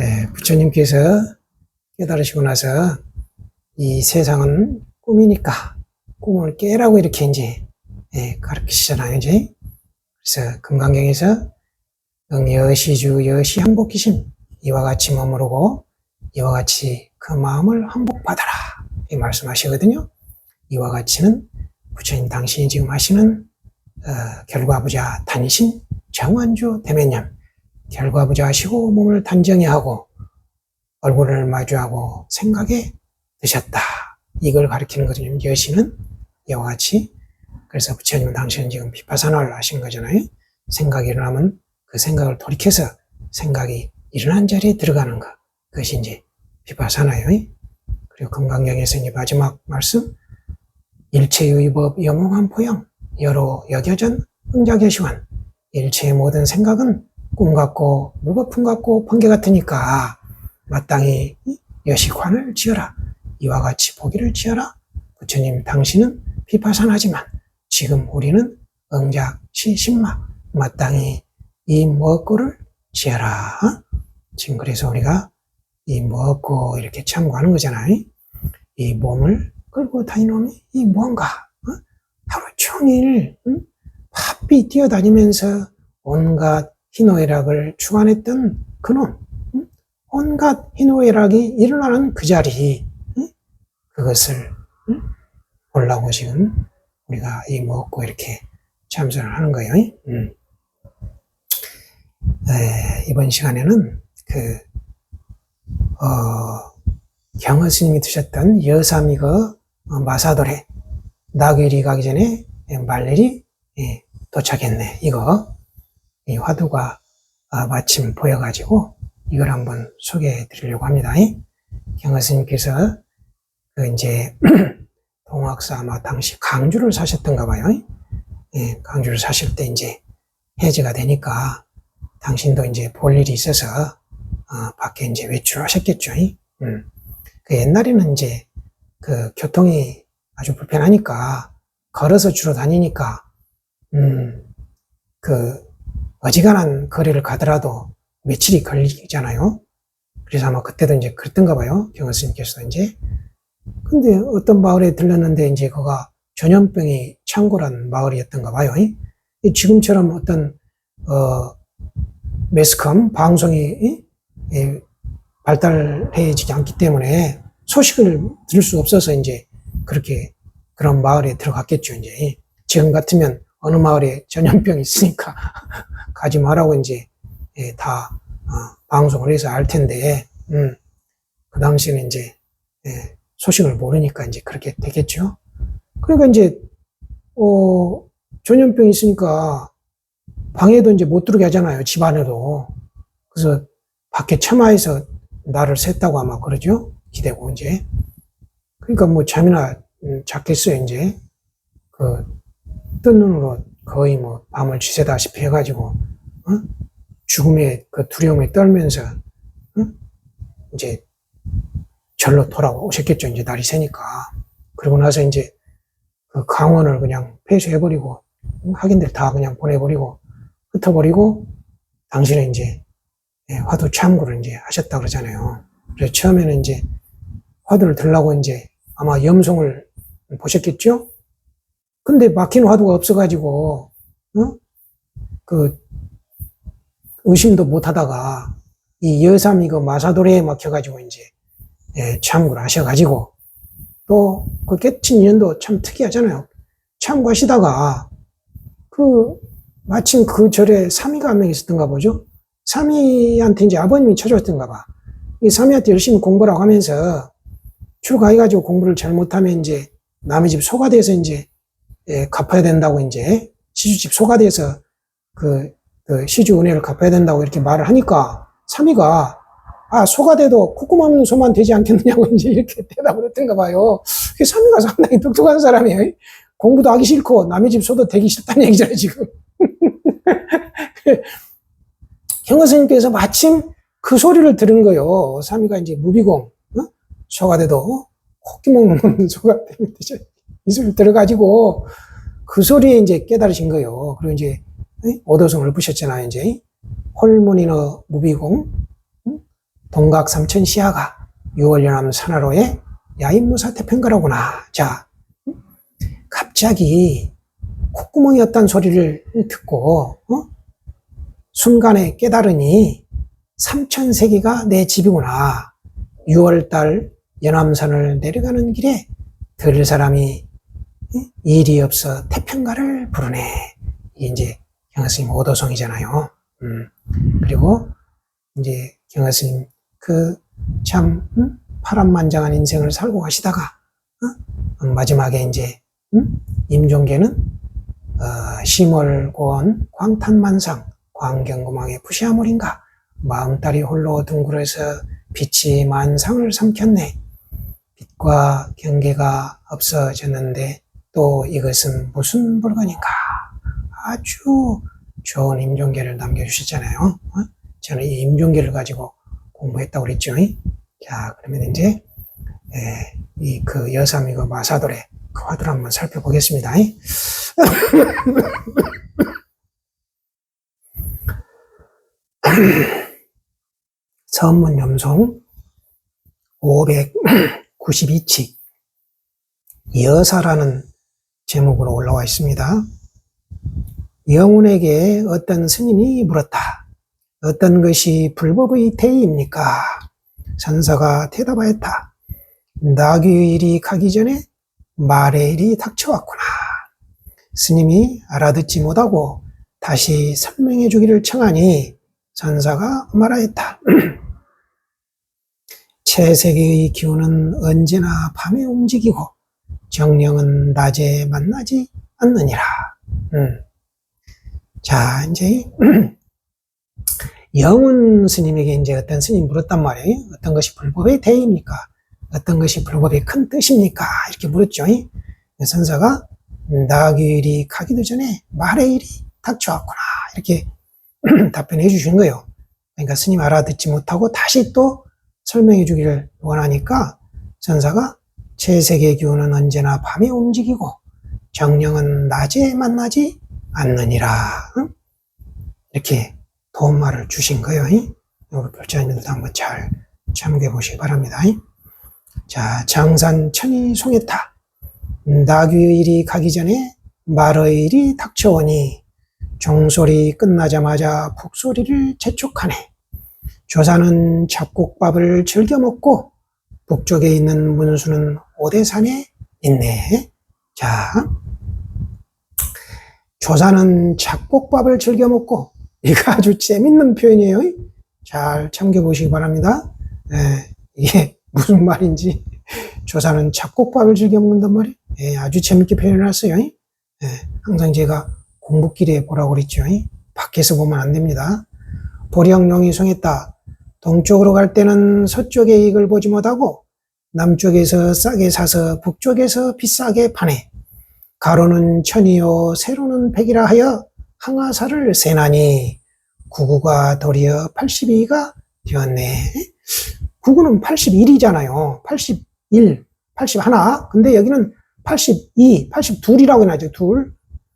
예, 부처님께서 깨달으시고 나서 이 세상은 꿈이니까 꿈을 깨라고 이렇게 이제 예, 가르치시잖아요, 이제. 그래서 금강경에서 응여시주 여시 항복기심 이와 같이 머무르고 이와 같이 그 마음을 항복받아라 이 말씀하시거든요. 이와 같이는 부처님 당신이 지금 하시는 어, 결과부자 단신 정완주 대면념 결과부자 하시고 몸을 단정히 하고 얼굴을 마주하고 생각에 드셨다. 이걸 가리키는 거거든요. 여시는 이와 같이 그래서 부처님은 당신은 지금 비파사나를 하신 거잖아요. 생각이 일어나면 그 생각을 돌이켜서 생각이 일어난 자리에 들어가는 것. 그것이 이제 비파사나요. 그리고 금강경에서 이제 마지막 말씀 일체의 법 영웅한 포영 여로 여겨전 흥자교시환 일체의 모든 생각은 꿈 같고 물거품 같고 번개 같으니까 마땅히 여식환을 지어라 이와 같이 보기를 지어라 부처님 당신은 비파산하지만 지금 우리는 응작 시 신마 마땅히 이 먹고를 지어라 지금 그래서 우리가 이 먹고 이렇게 참고하는 거잖아요 이 몸을 끌고 다니는 놈이 이 뭔가 어? 하루 종일 응? 바삐 뛰어다니면서 온갖 희노애락을 주관했던 그놈 응? 온갖 희노애락이 일어나는 그 자리 응? 그것을 응? 보려고 지금 우리가 이 먹고 이렇게 참선을 하는 거예요. 이번 시간에는 그 어, 경허 스님이 드셨던 여삼이거 어, 마사도레 나귀리 가기 전에 말일이 예, 도착했네. 이거 이 화두가 아, 마침 보여가지고 이걸 한번 소개해 드리려고 합니다. 경허 스님께서 그 이제 동학사 아마 당시 강주를 사셨던가 봐요. 예, 강주를 사실 때 이제 해제가 되니까 당신도 이제 볼 일이 있어서 어, 밖에 이제 외출하셨겠죠. 음. 그 옛날에는 이제 그 교통이 아주 불편하니까 걸어서 주로 다니니까 음, 그 어지간한 거리를 가더라도 며칠이 걸리잖아요. 그래서 아마 그때도 이제 그랬던가 봐요. 경원 스님께서도 이제. 근데 어떤 마을에 들렀는데 이제 그가 전염병이 창궐한 마을이었던가 봐요. 이 지금처럼 어떤 어 매스컴 방송이 이, 발달해지지 않기 때문에 소식을 들을 수 없어서 이제 그렇게 그런 마을에 들어갔겠죠. 이제 지금 같으면 어느 마을에 전염병이 있으니까 가지 말라고 이제 예, 다 어, 방송을 해서 알 텐데 음, 그 당시에는 이제 예, 소식을 모르니까 이제 그렇게 되겠죠. 그러니까 이제 어, 전염병이 있으니까 방에도 이제 못 들어게 하잖아요. 집 안에도. 그래서 밖에 처마에서 나를 샜다고 아마 그러죠. 기대고 이제. 그러니까 뭐 잠이나 음, 잤겠어요. 이제 그 뜬 눈으로 거의 뭐 밤을 지새다시피 해가지고 어? 죽음의 그 두려움에 떨면서 어? 이제 절로 돌아오셨겠죠. 이제 날이 새니까. 그러고 나서 이제 그 강원을 그냥 폐쇄해버리고 학인들 다 그냥 보내버리고 흩어버리고 당신은 이제 예, 화두 참고를 이제 하셨다 그러잖아요. 그래서 처음에는 이제 화두를 들라고 이제 아마 염송을 보셨겠죠? 근데 막힌 화두가 없어가지고, 어? 그, 의심도 못 하다가, 이 여삼이 그 마사도레에 막혀가지고 이제, 예, 참고를 하셔가지고, 또, 그 깨친 인연도 참 특이하잖아요. 참고하시다가, 그, 마침 그 절에 사미가 한 명 있었던가 보죠? 사미한테 이제 아버님이 쳐줬던가 봐. 이 사미한테 열심히 공부라고 하면서, 출가해가지고 공부를 잘못하면 이제 남의 집 소가 돼서 이제 예, 갚아야 된다고 이제 시주집 소가돼서 그, 그 시주 은혜를 갚아야 된다고 이렇게 말을 하니까 사미가 아 소가돼도 콧구멍 없는 소만 되지 않겠느냐고 이제 이렇게 대답을 했던가 봐요. 그 사미가 상당히 똑똑한 사람이에요. 공부도 하기 싫고 남의 집 소도 되기 싫다는 얘기잖아요 지금. 경호 스님께서 마침 그 소리를 들은 거요. 사미가 이제 무비공 어? 코끼 먹는 소가 되면 되죠. 이 소리 들어가지고 그 소리에 이제 깨달으신 거예요. 그리고 이제 오도성을 부셨잖아요. 이제 홀문이너 무비공 동각 삼천 시야가 6월 연암 산하로의 야인무사 태평가라구나. 자, 갑자기 콧구멍이었단 소리를 듣고 어? 순간에 깨달으니 삼천세기가 내 집이구나. 6월달 연암산을 내려가는 길에 들을 사람이 예? 일이 없어 태평가를 부르네. 이제 경화스님 오도성이잖아요. 음. 그리고 이제 경화스님 그참 음? 파란만장한 인생을 살고 가시다가 어? 마지막에 이제 음? 임종계는 어, 심월고원 광탄만상 광경고망의 부시아물인가 마음딸이 홀로 둥그러서 빛이 만상을 삼켰네 빛과 경계가 없어졌는데 또 이것은 무슨 물건인가? 아주 좋은 임종계를 남겨주셨잖아요. 어? 저는 이 임종계를 가지고 공부했다고 그랬죠. 자 그러면 이제 이 그 여삼이고 마사돌의 그 화두를 한번 살펴보겠습니다. 선문 염송 592칙. 여사라는 제목으로 올라와 있습니다. 영운에게 어떤 스님이 물었다. 어떤 것이 불법의 대의입니까? 선사가 대답하였다. 나귀일이 가기 전에 말의 일이 닥쳐왔구나. 스님이 알아듣지 못하고 다시 설명해 주기를 청하니 선사가 말하였다. 채세계의 기운은 언제나 밤에 움직이고 정령은 낮에 만나지 않느니라. 음. 자, 이제 영훈 스님에게 이제 어떤 스님 물었단 말이에요. 어떤 것이 불법의 대의입니까? 어떤 것이 불법의 큰 뜻입니까? 이렇게 물었죠. 선사가 나귀 일이 가기도 전에 말의 일이 닥쳐왔구나. 이렇게 답변해 주신 거예요. 그러니까 스님 알아듣지 못하고 다시 또 설명해 주기를 원하니까 선사가 채색의 기운은 언제나 밤에 움직이고 정령은 낮에 만나지 않느니라. 이렇게 도움말을 주신 거예요. 우리 별자님들도 한번 잘 참고해 보시기 바랍니다. 자, 장산 천이 송했다. 나귀일이 가기 전에 말의 일이 닥쳐오니 종소리 끝나자마자 북소리를 재촉하네. 조사는 잡곡밥을 즐겨 먹고 북쪽에 있는 문수는 오대산에 있네. 자, 조사는 잡곡밥을 즐겨 먹고 이거 아주 재밌는 표현이에요. 잘 참겨 보시기 바랍니다. 예, 이게 무슨 말인지 조사는 잡곡밥을 즐겨 먹는단 말이에요. 예, 아주 재밌게 표현해놨어요. 예, 항상 제가 공부길에 보라고 그랬죠. 밖에서 보면 안 됩니다. 보령령이 송했다. 동쪽으로 갈 때는 서쪽의 이익을 보지 못하고 남쪽에서 싸게 사서 북쪽에서 비싸게 파네. 가로는 천이요 세로는 백이라 하여 항아사를 세나니 구구가 도리어 82가 되었네. 구구는 81이잖아요. 81, 81. 근데 여기는 82, 82이라고 해놔죠. 둘.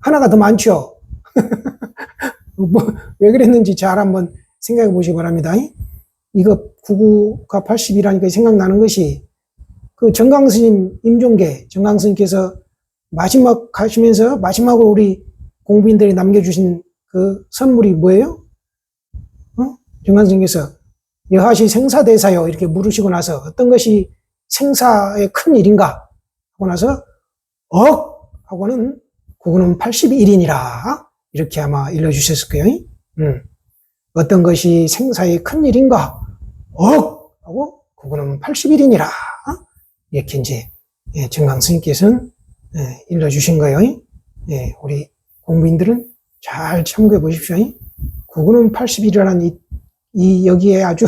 하나가 더 많죠. 뭐, 왜 그랬는지 잘 한번 생각해 보시기 바랍니다. 이거 구구가 80이라니까 생각나는 것이 그 정강스님 임종계 정강스님께서 마지막 가시면서 마지막으로 우리 공부인들이 남겨주신 그 선물이 뭐예요? 어? 정강스님께서 여하시 생사대사요 이렇게 물으시고 나서 어떤 것이 생사의 큰 일인가 하고 나서 억 하고는 그거는 81인이라 이렇게 아마 일러주셨을 거예요. 음. 어떤 것이 생사의 큰 일인가 억 하고 그거는 81인이라 이렇게 이제 예, 정강 스님께서는 예, 일러주신 거예요. 예, 우리 공부인들은 잘 참고해 보십시오. 그거는 81이라는 이, 이 여기에 아주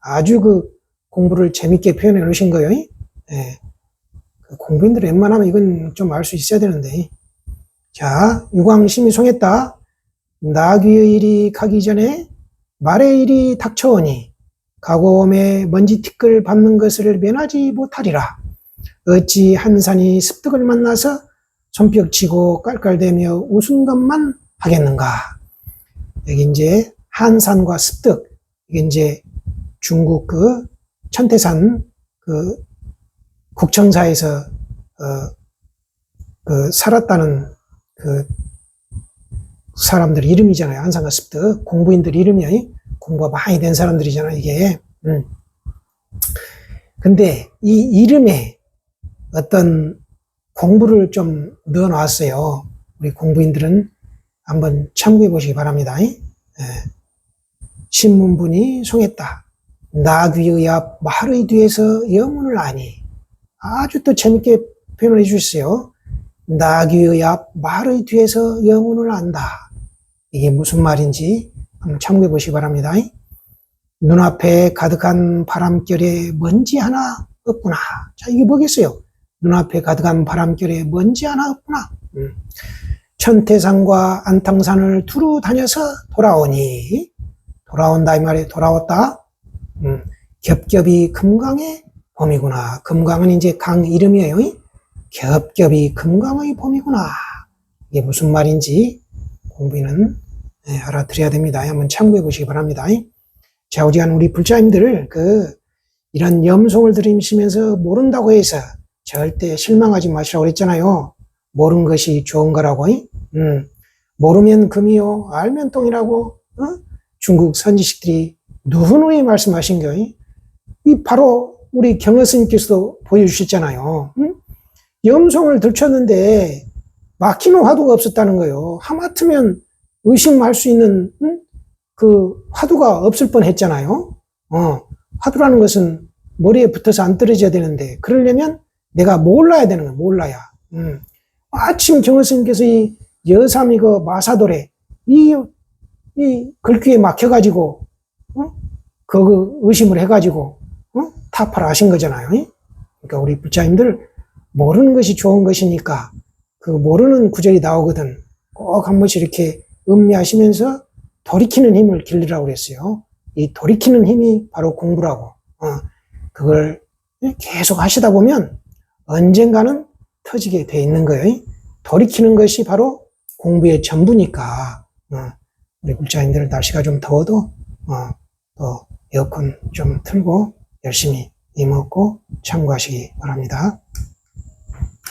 아주 그 공부를 재밌게 표현해 놓으신 거예요. 예. 그 공부인들 웬만하면 이건 좀 알 수 있어야 되는데. 자, 유광심이 송했다. 나귀의 일이 가기 전에 말의 일이 닥쳐오니 가고음에 먼지 티끌 밟는 것을 면하지 못하리라. 어찌 한 산이 습득을 만나서 손뼉치고 깔깔대며 웃은 것만 하겠는가. 여기 이제 한산과 습득, 이게 이제 중국 그 천태산 그 국청사에서 어, 그 살았다는 그 사람들 이름이잖아요. 안상가 습득 공부인들 이름이야. 공부가 많이 된 사람들이잖아 이게. 음. 근데 이 이름에 어떤 공부를 좀 넣어 놨어요. 우리 공부인들은 한번 참고해 보시기 바랍니다. 예. 신문분이 송했다. 나귀의 앞 말의 뒤에서 영문을 아니. 아주 또 재밌게 표현을 해주셨어요. 나귀의 앞 말의 뒤에서 영문을 안다. 이게 무슨 말인지 한번 참고해 보시기 바랍니다. 눈앞에 가득한 바람결에 먼지 하나 없구나. 자, 이게 뭐겠어요? 눈앞에 가득한 바람결에 먼지 하나 없구나. 음. 천태산과 안탕산을 두루 다녀서 돌아오니 돌아온다 이 말이 돌아왔다. 음. 겹겹이 금강의 봄이구나. 금강은 이제 강 이름이에요. 겹겹이 금강의 봄이구나. 이게 무슨 말인지 공부는 네, 알아들어야 됩니다. 한번 참고해 보시기 바랍니다. 자, 우리 한 우리 불자님들 그 이런 염송을 들이시면서 모른다고 해서 절대 실망하지 마시라고 그랬잖아요. 모르는 것이 좋은 거라고. 음, 모르면 금이요, 알면 똥이라고. 어? 중국 선지식들이 누누이 말씀하신 거. 이 바로 우리 경허 스님께서도 보여주셨잖아요. 음? 염송을 들쳤는데 막히는 화두가 없었다는 거예요. 하마터면 의심할 수 있는 음? 그 화두가 없을 뻔했잖아요. 어, 화두라는 것은 머리에 붙어서 안 떨어져야 되는데 그러려면 내가 몰라야 되는 거야. 몰라야. 음. 아침 경허스님께서 이 여삼이 그 마사돌에 이, 이 글귀에 막혀가지고 어? 그 의심을 해가지고 어? 타파를 하신 거잖아요. 그러니까 우리 불자님들 모르는 것이 좋은 것이니까 그 모르는 구절이 나오거든. 꼭 한 번씩 이렇게 음미하시면서 돌이키는 힘을 길리라고 그랬어요. 이 돌이키는 힘이 바로 공부라고. 어, 그걸 계속 하시다 보면 언젠가는 터지게 돼 있는 거예요. 돌이키는 것이 바로 공부의 전부니까. 어, 우리 불자님들 날씨가 좀 더워도 어, 또 에어컨 좀 틀고 열심히 이먹고 참고하시기 바랍니다.